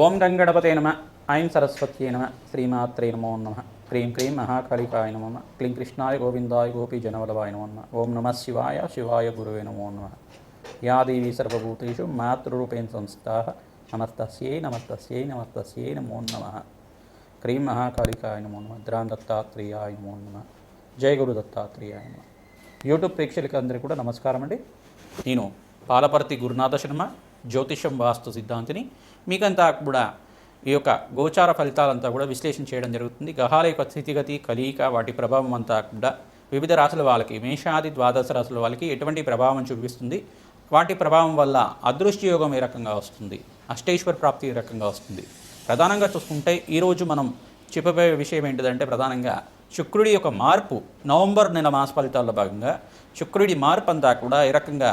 ఓం గంగణపతే నమ. ఐం సరస్వత్యే నమ. శ్రీమాత్రే నమో నమ. క్రీం క్రీం మహాకాళికాయ నమ. క్లీం కృష్ణాయ గోవిందాయ గోపీ జనవలవాయ నమో. నమ ఓం నమ శివాయ శివాయ గురువే నమో నమ. యా దేవీ సర్వభూతేషు మాతృరూపేణ సంస్థా. నమస్తస్యై నమస్తస్యై నమస్తస్యై నమో నమ. క్రీం మహాకాళికాయ నమో నమ. ద్రాం దత్తాత్రేయాయ నమో నమ. జయ గురు దత్తాత్రేయాయ నమ. యూట్యూబ్ ప్రేక్షకులకి అందరికీ కూడా నమస్కారం అండి నేను పాలపర్తి గురునాథ శర్మ జ్యోతిషం వాస్తు సిద్ధాంతిని మీకంతా కూడా ఈ యొక్క గోచార ఫలితాలంతా కూడా విశ్లేషణ చేయడం జరుగుతుంది. గ్రహాల యొక్క స్థితిగతి కలియిక వాటి ప్రభావం అంతా కూడా వివిధ రాశుల వాళ్ళకి మేషాది ద్వాదశ రాశుల వాళ్ళకి ఎటువంటి ప్రభావం చూపిస్తుంది? వాటి ప్రభావం వల్ల అదృష్టి యోగం ఏ రకంగా వస్తుంది? అష్టేశ్వర ప్రాప్తి ఏ రకంగా వస్తుంది? ప్రధానంగా చూసుకుంటే ఈరోజు మనం చెప్పబోయే విషయం ఏంటిదంటే ప్రధానంగా శుక్రుడి యొక్క మార్పు నవంబర్ నెల మాస ఫలితాల్లో భాగంగా శుక్రుడి మార్పు అంతా కూడా ఏ రకంగా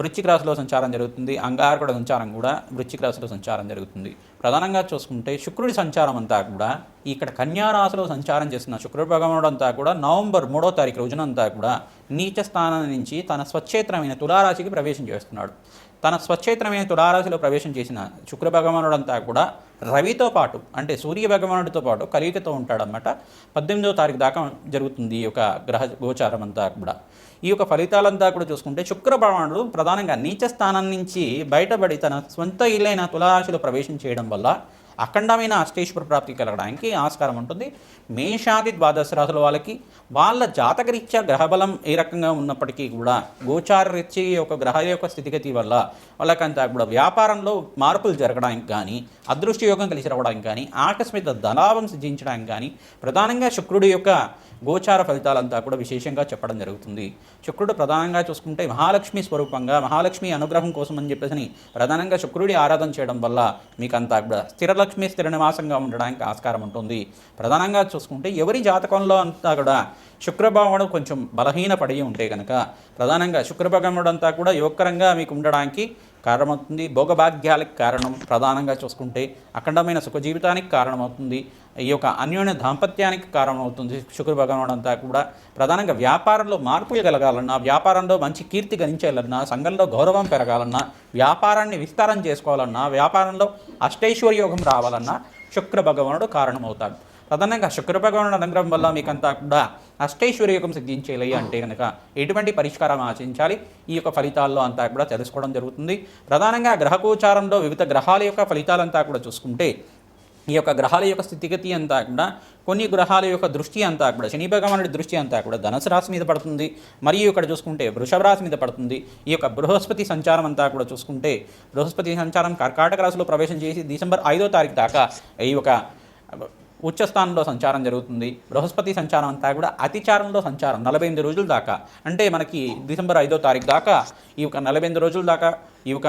వృశ్చిక రాశిలో సంచారం జరుగుతుంది. అంగారకుడ సంచారం కూడా వృశ్చిక రాశిలో సంచారం జరుగుతుంది. ప్రధానంగా చూసుకుంటే శుక్రుడి సంచారం అంతా కూడా ఇక్కడ కన్యారాశిలో సంచారం చేసిన శుక్రుడి భగవానుడు అంతా కూడా నవంబర్ మూడో తారీఖు రోజునంతా కూడా నీచ స్థానం నుంచి తన స్వచ్ఛేత్రమైన తులారాశికి ప్రవేశం చేస్తున్నాడు. తన స్వచ్ఛేత్రమైన తులారాశిలో ప్రవేశం చేసిన శుక్ర భగవానుడంతా కూడా రవితో పాటు అంటే సూర్య భగవానుడితో పాటు కలియుగతో ఉంటాడనమాట పద్దెనిమిదో తారీఖు దాకా జరుగుతుంది ఈ యొక్క గ్రహ గోచారం అంతా కూడా. ఈ యొక్క ఫలితాలంతా కూడా చూసుకుంటే శుక్ర భగవానుడు ప్రధానంగా నీచ స్థానం నుంచి బయటపడి తన సొంత ఇల్లైన తులారాశిలో ప్రవేశం చేయడం వల్ల అఖండమైన అష్టేశ్వర ప్రాప్తి కలగడానికి ఆస్కారం ఉంటుంది. మేషాది ద్వాదశ రాశుల వాళ్ళకి వాళ్ళ జాతకరీత్యా గ్రహబలం ఏ రకంగా ఉన్నప్పటికీ కూడా గోచార రీత్యా యొక్క గ్రహ యొక్క స్థితిగతి వల్ల వాళ్ళకంతా కూడా వ్యాపారంలో మార్పులు జరగడానికి కానీ అదృష్ట యోగం కలిసి రావడానికి కానీ ఆకస్మిక ధనాభం సిద్ధించడానికి కానీ ప్రధానంగా శుక్రుడి యొక్క గోచార ఫలితాలంతా కూడా విశేషంగా చెప్పడం జరుగుతుంది. శుక్రుడు ప్రధానంగా చూసుకుంటే మహాలక్ష్మి స్వరూపంగా మహాలక్ష్మి అనుగ్రహం కోసం అని చెప్పేసి ప్రధానంగా శుక్రుడి ఆరాధన చేయడం వల్ల మీకు అంతా కూడా స్థిరలక్ష్మి స్థిర నివాసంగా ఉండడానికి ఆస్కారం ఉంటుంది. ప్రధానంగా చూసుకుంటే ఎవరి జాతకంలో అంతా కూడా శుక్రభావముడు కొంచెం బలహీనపడి ఉంటే కనుక ప్రధానంగా శుక్రభగముడు అంతా కూడా యువకరంగా మీకు ఉండడానికి కారణమవుతుంది. భోగభాగ్యాలకు కారణం ప్రధానంగా చూసుకుంటే అఖండమైన సుఖ జీవితానికి కారణమవుతుంది. ఈ యొక్క అన్యోన్య దాంపత్యానికి కారణమవుతుంది. శుక్ర భగవానుడు అంతా కూడా ప్రధానంగా వ్యాపారంలో మార్పులు కలగాలన్నా వ్యాపారంలో మంచి కీర్తి గణించాలన్నా సంఘంలో గౌరవం పెరగాలన్నా వ్యాపారాన్ని విస్తారం చేసుకోవాలన్నా వ్యాపారంలో అష్టైశ్వర్యోగం రావాలన్నా శుక్ర భగవానుడు కారణమవుతాడు. ప్రధానంగా శుక్ర భగవానుడు అనుగ్రహం వల్ల మీకంతా కూడా అష్టైశ్వర్యోగం సిద్ధించేలే అంటే కనుక ఎటువంటి పరిష్కారం ఆచరించాలి ఈ యొక్క ఫలితాల్లో అంతా కూడా తెలుసుకోవడం జరుగుతుంది. ప్రధానంగా గ్రహగోచారంలో వివిధ గ్రహాల యొక్క ఫలితాలంతా కూడా చూసుకుంటే ఈ యొక్క గ్రహాల యొక్క స్థితిగతి అంతా కూడా కొన్ని గ్రహాల యొక్క దృష్టి అంతా కూడా శని భగవానుడి దృష్టి అంతా కూడా ధనుసు రాశి మీద పడుతుంది. మరియు ఇక్కడ చూసుకుంటే వృషభ రాశి మీద పడుతుంది. ఈ యొక్క బృహస్పతి సంచారం అంతా కూడా చూసుకుంటే బృహస్పతి సంచారం కర్కాటక రాశిలో ప్రవేశం చేసి డిసెంబర్ ఐదో తారీఖు దాకా ఈ యొక్క ఉచ్చస్థానంలో సంచారం జరుగుతుంది. బృహస్పతి సంచారం అంతా కూడా అతిచారంలో సంచారం నలభై ఎనిమిది రోజుల దాకా. అంటే మనకి డిసెంబర్ ఐదో తారీఖు దాకా ఈ యొక్క నలభై ఎనిమిది రోజుల దాకా ఈ యొక్క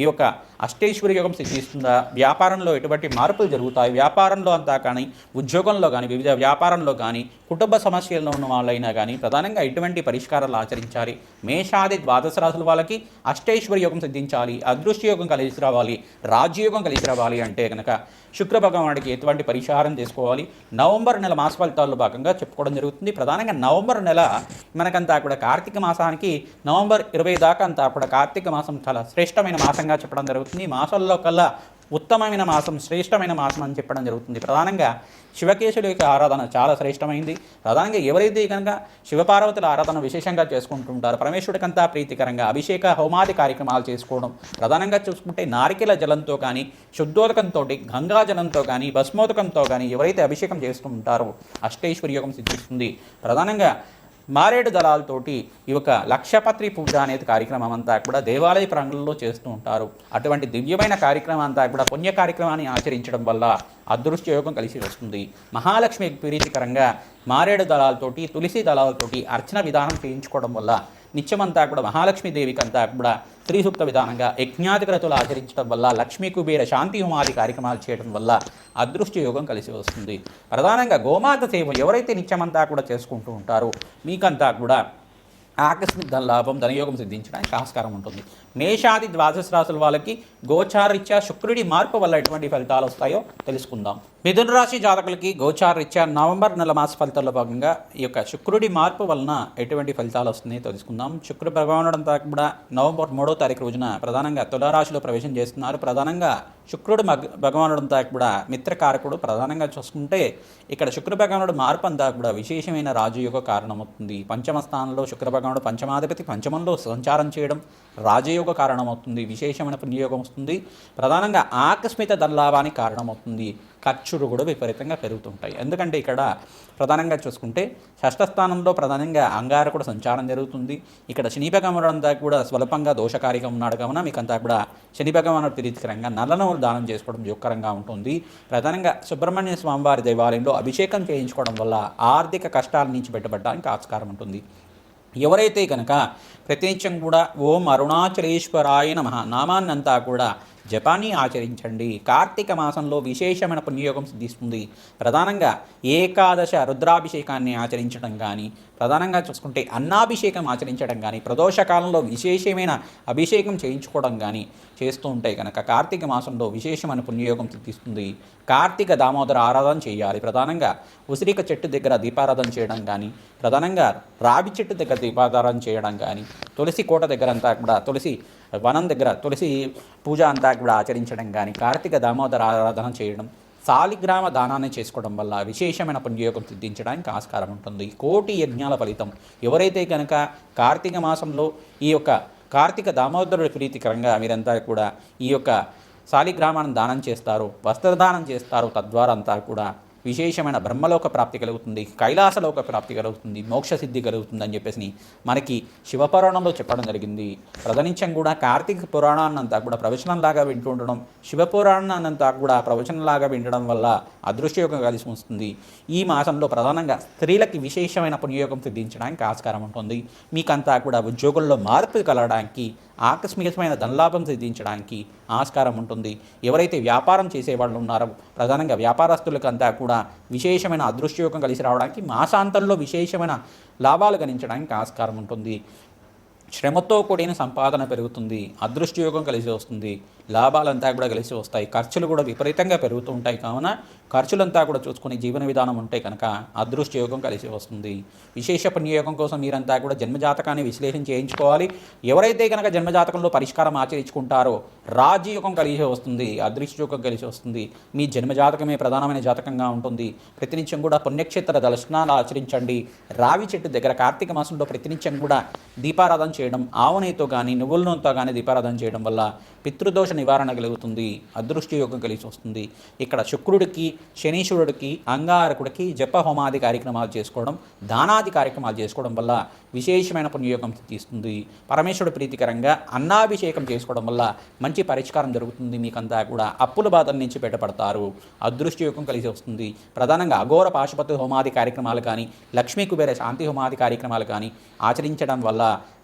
ఈ యొక్క అష్టైశ్వర్య యోగం సిద్ధిస్తుందా? వ్యాపారంలో ఎటువంటి మార్పులు జరుగుతాయి? వ్యాపారంలో అంతా కానీ ఉద్యోగంలో కానీ వివిధ వ్యాపారంలో కానీ కుటుంబ సమస్యల్లో ఉన్న వాళ్ళైనా కానీ ప్రధానంగా ఎటువంటి పరిష్కారాలు ఆచరించాలి? మేషాది ద్వాదశ రాసుల వాళ్ళకి అష్టైశ్వర్య యోగం సిద్ధించాలి అదృష్ట యోగం కలిసి రావాలి రాజ్యయోగం కలిసి రావాలి అంటే కనుక శుక్ర భగవానుడికి ఎటువంటి పరిహారం చేసుకోవాలి? నవంబర్ నెల మాస ఫలితాల్లో భాగంగా చెప్పుకోవడం జరుగుతుంది. ప్రధానంగా నవంబర్ నెల మనకంతా కూడా కార్తీక మాసానికి నవంబర్ ఇరవై దాకా అంతా కూడా కార్తీక మాసం చాలా శ్రేష్టమైన మాసంగా చెప్పడం జరుగుతుంది. ఈ మాసంలో కల్లా ఉత్తమమైన మాసం శ్రేష్టమైన మాసం అని చెప్పడం జరుగుతుంది. ప్రధానంగా శివకేశుడి యొక్క ఆరాధన చాలా శ్రేష్టమైంది. ప్రధానంగా ఎవరైతే కనుక శివపార్వతుల ఆరాధన విశేషంగా చేసుకుంటుంటారో పరమేశ్వరుడికంతా ప్రీతికరంగా అభిషేక హోమాది కార్యక్రమాలు చేసుకోవడం ప్రధానంగా చూసుకుంటే నారికెల జలంతో కానీ శుద్ధోదకంతో గంగా జలంతో కానీ భస్మోదకంతో కానీ ఎవరైతే అభిషేకం చేస్తూ ఉంటారో అష్టైశ్వర్యోగం సిద్ధిస్తుంది. ప్రధానంగా మారేడు దళాలతోటి ఈ యొక్క లక్షపత్రి పూజ అనేది కార్యక్రమం అంతా కూడా దేవాలయ ప్రాంగణంలో చేస్తూ ఉంటారు. అటువంటి దివ్యమైన కార్యక్రమం అంతా కూడా పుణ్య కార్యక్రమాన్ని ఆచరించడం వల్ల అదృష్ట యోగం కలిసి వస్తుంది. మహాలక్ష్మి ప్రీతికరంగా మారేడు దళాలతోటి తులసి దళాలతోటి అర్చన విధానం చేయించుకోవడం వల్ల నిత్యమంతా కూడా మహాలక్ష్మీదేవికి అంతా కూడా స్త్రీ సూక్త విధానంగా యజ్ఞాధికరతులు ఆచరించడం వల్ల లక్ష్మీ కుబేర శాంతి హోమాది కార్యక్రమాలు చేయడం వల్ల అదృష్ట యోగం కలిసి వస్తుంది. ప్రధానంగా గోమాత సేవ ఎవరైతే నిత్యమంతా కూడా చేసుకుంటూ ఉంటారో మీకంతా కూడా ఆకస్మిక ధన లాభం ధనయోగం సిద్ధించడానికి ఆస్కారం ఉంటుంది. మేషాది ద్వాదశ రాశుల వాళ్ళకి గోచారరీత్యా శుక్రుడి మార్పు వల్ల ఎటువంటి ఫలితాలు వస్తాయో తెలుసుకుందాం. మిథున రాశి జాతకులకి గోచారరీత్యా నవంబర్ నెల మాస ఫలితాల్లో భాగంగా ఈ యొక్క శుక్రుడి మార్పు వలన ఎటువంటి ఫలితాలు వస్తున్నాయో తెలుసుకుందాం. శుక్ర ప్రభావం కూడా నవంబర్ మూడో తారీఖు రోజున ప్రధానంగా తులారాశిలో ప్రవేశం చేస్తున్నారు. ప్రధానంగా శుక్రుడు మగ భగవానుడంతా కూడా మిత్రకారకుడు ప్రధానంగా చూసుకుంటే ఇక్కడ శుక్ర భగవానుడు మార్పు అంతా కూడా విశేషమైన రాజయోగ కారణమవుతుంది. పంచమ స్థానంలో శుక్ర భగవానుడు పంచమాధిపతి పంచమంలో సంచారం చేయడం రాజయోగ కారణమవుతుంది. విశేషమైన పుణ్యయోగం వస్తుంది. ప్రధానంగా ఆకస్మిక ధనలాభానికి కారణమవుతుంది. ఖర్చులు కూడా విపరీతంగా పెరుగుతుంటాయి. ఎందుకంటే ఇక్కడ ప్రధానంగా చూసుకుంటే షష్ఠ స్థానంలో ప్రధానంగా అంగారకుడు సంచారం జరుగుతుంది. ఇక్కడ శని భగవానుడంతా కూడా స్వల్పంగా దోషకారిగా ఉన్నాడు. కావున మీకు అంతా కూడా శని భగవానుడు ప్రీతికరంగా నల్లనవులు దానం చేసుకోవడం యోగకరంగా ఉంటుంది. ప్రధానంగా సుబ్రహ్మణ్య స్వామివారి దేవాలయంలో అభిషేకం చేయించుకోవడం వల్ల ఆర్థిక కష్టాల నుంచి బయటపడడానికి ఆస్కారం ఉంటుంది. ఎవరైతే కనుక ప్రతినిత్యం కూడా ఓం అరుణాచలేశ్వరాయ నమ నామాన్నంతా కూడా జపాన్ని ఆచరించండి. కార్తీక మాసంలో విశేషమైన పుణ్యయోగం సిద్ధిస్తుంది. ప్రధానంగా ఏకాదశ రుద్రాభిషేకాన్ని ఆచరించడం కానీ ప్రధానంగా చూసుకుంటే అన్నాభిషేకం ఆచరించడం కానీ ప్రదోషకాలంలో విశేషమైన అభిషేకం చేయించుకోవడం కానీ చేస్తూ ఉంటే కనుక కార్తీక మాసంలో విశేషమైన పుణ్యయోగం సిద్ధిస్తుంది. కార్తీక దామోదర ఆరాధన చేయాలి. ప్రధానంగా ఉసిరిక చెట్టు దగ్గర దీపారాధన చేయడం కానీ ప్రధానంగా రావి చెట్టు దగ్గర దీపారాధన చేయడం కానీ తులసి కోట దగ్గర అంతా కూడా తులసి వనం దగ్గర తులసి పూజ అంతా కూడా ఆచరించడం కానీ కార్తీక దామోదర ఆరాధన చేయడం సాలిగ్రామ దానాన్ని చేసుకోవడం వల్ల విశేషమైన పుణ్యయోగం సిద్ధించడానికి ఆస్కారం ఉంటుంది. కోటి యజ్ఞాల ఫలితం. ఎవరైతే కనుక కార్తీక మాసంలో ఈ యొక్క కార్తీక దామోదరుడి ప్రీతికరంగా మీరంతా కూడా ఈ యొక్క శాలిగ్రామాన్ని దానం చేస్తారు వస్త్రదానం చేస్తారు తద్వారా అంతా కూడా విశేషమైన బ్రహ్మలోక ప్రాప్తి కలుగుతుంది కైలాసలోక ప్రాప్తి కలుగుతుంది మోక్ష సిద్ధి కలుగుతుంది అని చెప్పేసి మనకి శివపురాణంలో చెప్పడం జరిగింది. ప్రధానించం కూడా కార్తీక పురాణాన్నంతా కూడా ప్రవచనంలాగా వింటూ ఉండడం శివపురాణాన్నంతా కూడా ప్రవచనంలాగా వినడం వల్ల అదృష్టయోగం కలిసి వస్తుంది. ఈ మాసంలో ప్రధానంగా స్త్రీలకి విశేషమైన పుణ్యయోగం సిద్ధించడానికి ఆస్కారం ఉంటుంది. మీకంతా కూడా ఉద్యోగంలో మార్పు కలగడానికి ఆకస్మికమైన ధనలాభం సిద్ధించడానికి ఆస్కారం ఉంటుంది. ఎవరైతే వ్యాపారం చేసేవాళ్ళు ఉన్నారో ప్రధానంగా వ్యాపారస్తులకు అంతా కూడా విశేషమైన అదృష్టయోగం కలిసి రావడానికి మాసాంతంలో విశేషమైన లాభాలు గణించడానికి ఆస్కారం ఉంటుంది. శ్రమతో కూడిన సంపాదన పెరుగుతుంది అదృష్టయోగం కలిసి వస్తుంది లాభాలంతా కూడా కలిసి వస్తాయి ఖర్చులు కూడా విపరీతంగా పెరుగుతూ ఉంటాయి. కావున ఖర్చులంతా కూడా చూసుకుని జీవన విధానం ఉంటే కనుక అదృష్టయోగం కలిసి వస్తుంది. విశేష పుణ్యయోగం కోసం మీరంతా కూడా జన్మజాతకాన్ని విశ్లేషణ చేయించుకోవాలి. ఎవరైతే కనుక జన్మజాతకంలో పరిష్కారం ఆచరించుకుంటారో రాజయోగం కలిసి వస్తుంది అదృష్టయోగం కలిసి వస్తుంది. మీ జన్మజాతకమే ప్రధానమైన జాతకంగా ఉంటుంది. ప్రతినిత్యం కూడా పుణ్యక్షేత్ర దర్శనాలు ఆచరించండి. రావి చెట్టు దగ్గర కార్తీక మాసంలో ప్రతినిత్యం కూడా దీపారాధన చేయడం ఆవునేతో కానీ నువ్వుల నూనెతో కానీ దీపారాధన చేయడం వల్ల పితృదోష నివారణ కలుగుతుంది అదృష్ట యోగం కలిసి వస్తుంది. ఇక్కడ శుక్రుడికి శనీశ్వరుడికి అంగారకుడికి జప హోమాది కార్యక్రమాలు చేసుకోవడం దానాది కార్యక్రమాలు చేసుకోవడం వల్ల విశేషమైన పుణ్యయోగం తీస్తుంది. పరమేశ్వరుడు ప్రీతికరంగా అన్నాభిషేకం చేసుకోవడం వల్ల మంచి పరిష్కారం జరుగుతుంది. మీకంతా కూడా అప్పుల బాధల నుంచి బయటపడతారు. అదృష్టయోగం కలిసి వస్తుంది. ప్రధానంగా అఘోర పాశుపతి హోమాది కార్యక్రమాలు కానీ లక్ష్మీ కుబేర శాంతి హోమాది కార్యక్రమాలు కానీ ఆచరించడం వల్ల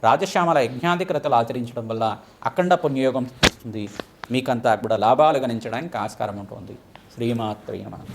రాజశ్యామల యజ్ఞాధికృతలు ఆచరించడం వల్ల అఖండ పుణ్యయోగం వస్తుంది మీకంతా కూడా లాభాలు గణించడానికి ఆస్కారం ఉంటుంది. శ్రీమాత్రేయ నమః